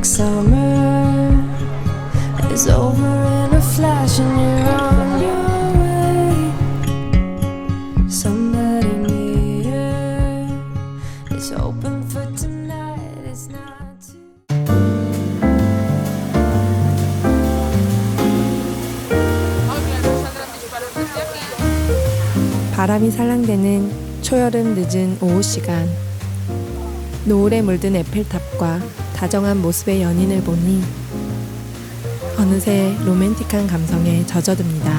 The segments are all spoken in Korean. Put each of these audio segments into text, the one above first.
like summer is over in a flash and you're on your way. Somebody near is open for tonight. It's not too. 바람이 살랑대는 초여름 늦은 오후 시간 노을에 물든 에펠탑과 다정한 모습의 연인을 보니 어느새 로맨틱한 감성에 젖어듭니다.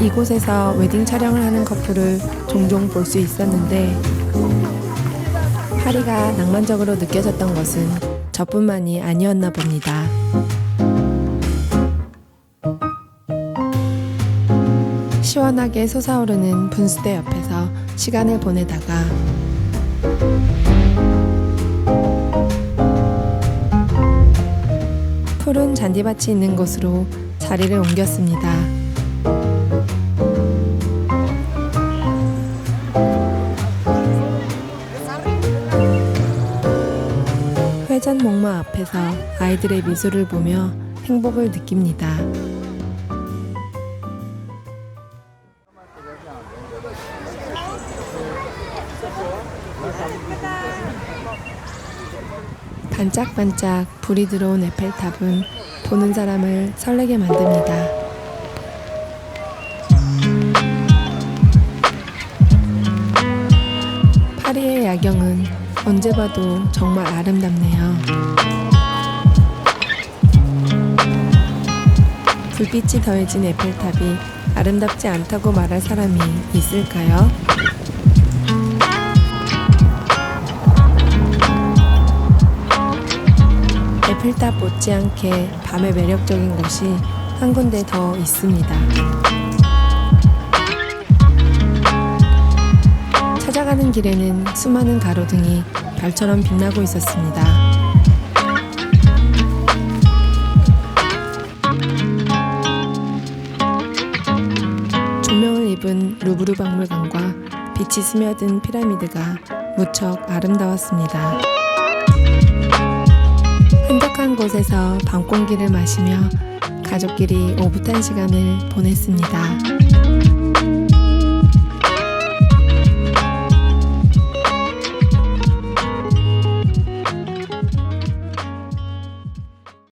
이곳에서 웨딩 촬영을 하는 커플을 종종 볼 수 있었는데 파리가 낭만적으로 느껴졌던 것은 저뿐만이 아니었나 봅니다. 시원하게 솟아오르는 분수대 옆에서 시간을 보내다가 푸른 잔디밭이 있는 곳으로 자리를 옮겼습니다. 회전 목마 앞에서 아이들의 미소를 보며 행복을 느낍니다. 반짝반짝 불이 들어온 에펠탑은 보는 사람을 설레게 만듭니다. 파리의 야경은 언제 봐도 정말 아름답네요. 불빛이 더해진 에펠탑이 아름답지 않다고 말할 사람이 있을까요? 에펠탑 못지않게 밤의 매력적인 곳이 한 군데 더 있습니다. 찾아가는 길에는 수많은 가로등이 별처럼 빛나고 있었습니다. 조명을 입은 루브르 박물관과 빛이 스며든 피라미드가 무척 아름다웠습니다. 한적한 곳에서 밤 공기를 마시며 가족끼리 오붓한 시간을 보냈습니다.